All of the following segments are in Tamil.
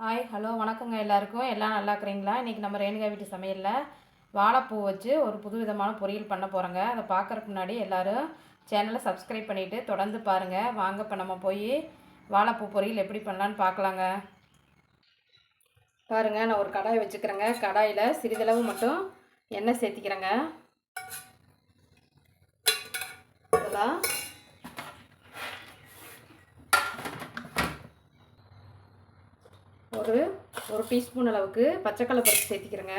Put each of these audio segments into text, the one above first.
ஹாய் ஹலோ வணக்கங்க எல்லாருக்கும். எல்லாம் நல்லா இருக்கிறீங்களா? இன்றைக்கி நம்ம ரேணுகா வீட்டு சமையலில் வாழைப்பூ வச்சு ஒரு புது விதமான பொரியல் பண்ண போகிறோங்க அதை பார்க்குறதுக்கு முன்னாடி எல்லோரும் சேனலை சப்ஸ்கிரைப் பண்ணிவிட்டு தொடர்ந்து பாருங்கள் வாங்க இப்போ நம்ம போய் வாழைப்பூ பொரியல் எப்படி பண்ணலான்னு பார்க்கலாங்க பாருங்கள் நான் ஒரு கடாய் வச்சுக்கிறேங்க. கடாயில் சிறிதளவு மட்டும் எண்ணெய் சேர்த்திக்கிறேங்க. இதெல்லாம் ஒரு ஒரு டீஸ்பூன் அளவுக்கு பச்சைக்கடலை பருப்பு சேர்த்திக்கிறேங்க.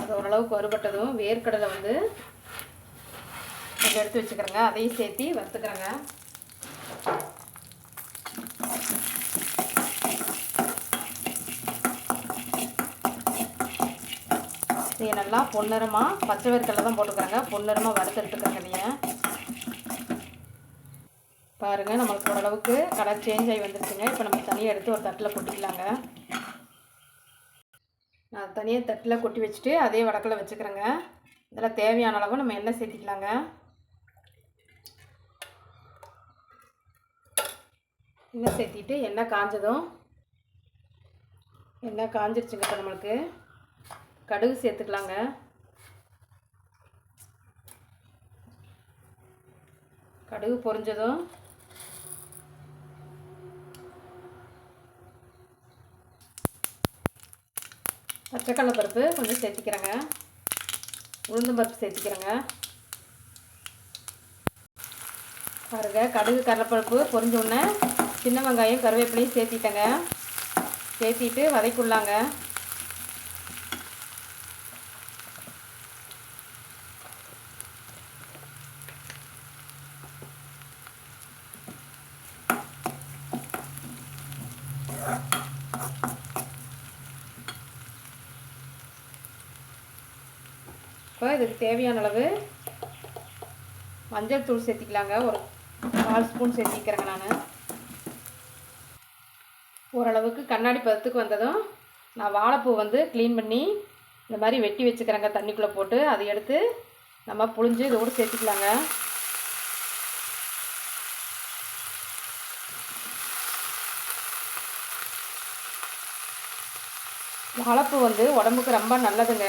அது ஓரளவுக்கு வறுபட்டதும் வேர்க்கடலை வந்து கொஞ்சம் எடுத்து வச்சுக்கிறேங்க. அதையும் சேர்த்து வறுத்துக்கிறேங்க. இதை நல்லா பொன்னிறமாக பச்சை வேர்க்கடலை தான் போட்டுக்கிறாங்க பொன்னிறமாக வறுத்தெடுத்துக்கிறேங்க நீங்கள் பாருங்கள் நம்மளுக்கு ஓரளவுக்கு கலர் சேஞ்ச் ஆகி வந்துருச்சுங்க. இப்போ நம்ம தனியாக எடுத்து ஒரு தட்டில் கொட்டிக்கலாங்க. நான் தனியாக தட்டில் கொட்டி வச்சுட்டு அதே வடக்கில் வச்சுக்கிறேங்க. இதில் தேவையான அளவு நம்ம எண்ணெய் சேர்த்திக்கலாங்க. எண்ணெய் சேர்த்திட்டு எண்ணெய் காஞ்சதும் எண்ணெய் காஞ்சிருச்சுங்க இப்போ நம்மளுக்கு. கடுகு சேர்த்துக்கலாங்க. கடுகு பொரிஞ்சதும் பச்சைக்கடலை பருப்பு கொஞ்சம் சேர்த்திக்கிறேங்க. உளுந்தம் பருப்பு சேர்த்திக்கிறேங்க. பாருங்க கடுகு கடலைப்பருப்பு பொரிஞ்ச உடனே சின்ன வெங்காயம் கருவேப்பிலையும் சேர்த்திட்டேங்க. சேர்த்திட்டு வதக்கிடலாங்க இப்போ இதுக்கு தேவையான அளவு மஞ்சள் தூள் சேர்த்திக்கலாங்க. ஒரு கால் ஸ்பூன் சேர்த்திக்கிறேங்க நான். ஓரளவுக்கு கண்ணாடி பதத்துக்கு வந்ததும் நான் வாழைப்பூ வந்து க்ளீன் பண்ணி இந்த மாதிரி வெட்டி வச்சுக்கிறேங்க. தண்ணிக்குள்ளே போட்டு அதை எடுத்து நம்ம புழிஞ்சு இதோடு சேர்த்திக்கலாங்க. வாழைப்பூ வந்து உடம்புக்கு ரொம்ப நல்லதுங்க.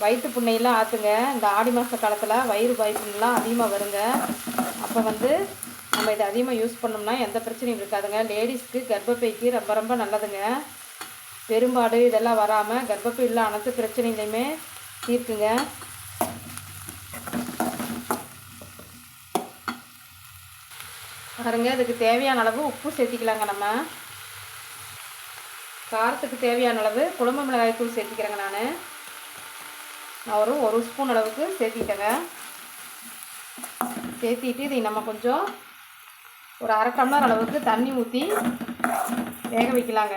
வயிற்று புண்ணையெல்லாம் ஆற்றுங்க இந்த ஆடி மாத காலத்தில் வயிறு வாய்ப்புலாம் அதிகமாக வருங்க. அப்போ வந்து நம்ம இதை அதிகமாக யூஸ் பண்ணோம்னா எந்த பிரச்சனையும் இருக்காதுங்க. லேடிஸ்க்கு கர்ப்பப்பைக்கு ரொம்ப ரொம்ப நல்லதுங்க. பெரும்பாடு இதெல்லாம் வராமல் கர்ப்பப்பையில் அனைத்து பிரச்சனைகளையுமே தீர்க்குங்க. பாருங்க இதுக்கு தேவையான அளவு உப்பு சேர்த்திக்கலாங்க நம்ம. காரத்துக்கு தேவையான அளவு குழம்பு மிளகாய் தூள் சேர்த்திக்கிறேங்க நான். நான் ஒரு ஒரு ஸ்பூன் அளவுக்கு சேர்த்திட்டேங்க. சேர்த்திட்டு இதை நம்ம கொஞ்சம் ஒரு அரை டம்ளர் அளவுக்கு தண்ணி ஊற்றி வேக வைக்கலாங்க.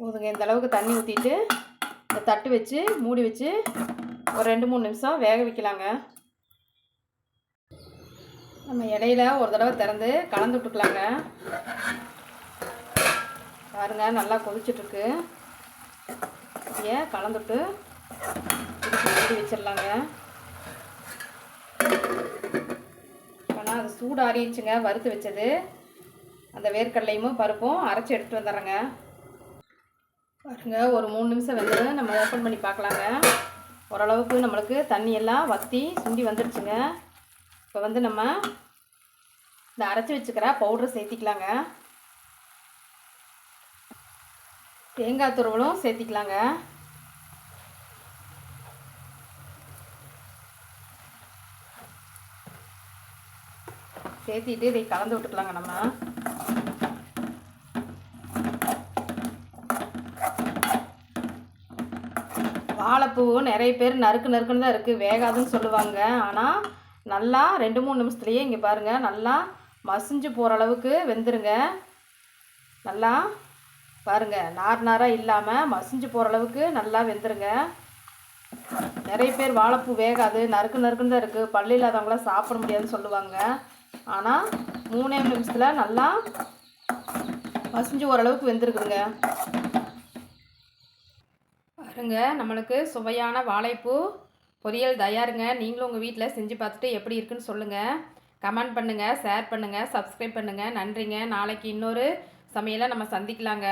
போதுங்க இந்த அளவுக்கு தண்ணி ஊற்றிட்டு இந்த தட்டு வச்சு மூடி வச்சு ஒரு ரெண்டு மூணு நிமிஷம் வேக வைக்கலாங்க. நம்ம இடையில ஒரு தடவை திறந்து கலந்து விட்டுக்கலாங்க. பாருங்க நல்லா கொதிச்சிட்ருக்கு ஏன் கலந்துட்டு மூடி வச்சிடலாங்க. ஆனால் அது சூடு ஆறிடுச்சுங்க வறுத்து வச்சது. அந்த வேர்க்கடலையும் பருப்பும் அரைச்சி எடுத்துகிட்டு வந்துடுறேங்க. பாருங்க ஒரு மூணு நிமிஷம் வந்து நம்ம ஓப்பன் பண்ணி பார்க்கலாங்க. ஓரளவுக்கு நம்மளுக்கு தண்ணியெல்லாம் வற்றி சுண்டி வந்துடுச்சுங்க. இப்போ வந்து நம்ம இந்த அரைச்சி வச்சுக்கிற பவுட்ரு சேர்த்திக்கலாங்க. தேங்காய் துருவலும் சேர்த்திக்கலாங்க. சேர்த்திட்டு இதை கலந்து விட்டுக்கலாங்க நம்ம. வாழைப்பூ நிறைய பேர் நறுக்கு நறுக்குன்னு தான் இருக்குது வேகாதுன்னு சொல்லுவாங்க. ஆனால் நல்லா ரெண்டு மூணு நிமிஷத்துலேயே இங்கே பாருங்கள் நல்லா மசிஞ்சு போகிற அளவுக்கு வெந்துருங்க. நல்லா பாருங்கள் நார் நாராக இல்லாமல் மசிஞ்சு போகிற அளவுக்கு நல்லா வெந்துருங்க. நிறைய பேர் வாழைப்பூ வேகாது நறுக்கு நறுக்குன்னு தான் இருக்குது பல்லு இல்லாதவங்களாம் சாப்பிட முடியாதுன்னு சொல்லுவாங்க. ஆனால் மூணே நிமிஷத்தில் நல்லா மசிஞ்சு ஓரளவுக்கு வெந்திருக்குங்க பாருங்க நம்மளுக்கு சுவையான வாழைப்பூ பொரியல் தயாருங்க. நீங்களும் உங்கள் வீட்டில் செஞ்சு பார்த்துட்டு எப்படி இருக்குன்னு சொல்லுங்கள் கமெண்ட் பண்ணுங்கள் ஷேர் பண்ணுங்கள் சப்ஸ்கிரைப் பண்ணுங்கள் நன்றிங்க. நாளைக்கு இன்னொரு சமையலை நம்ம சந்திக்கலாங்க.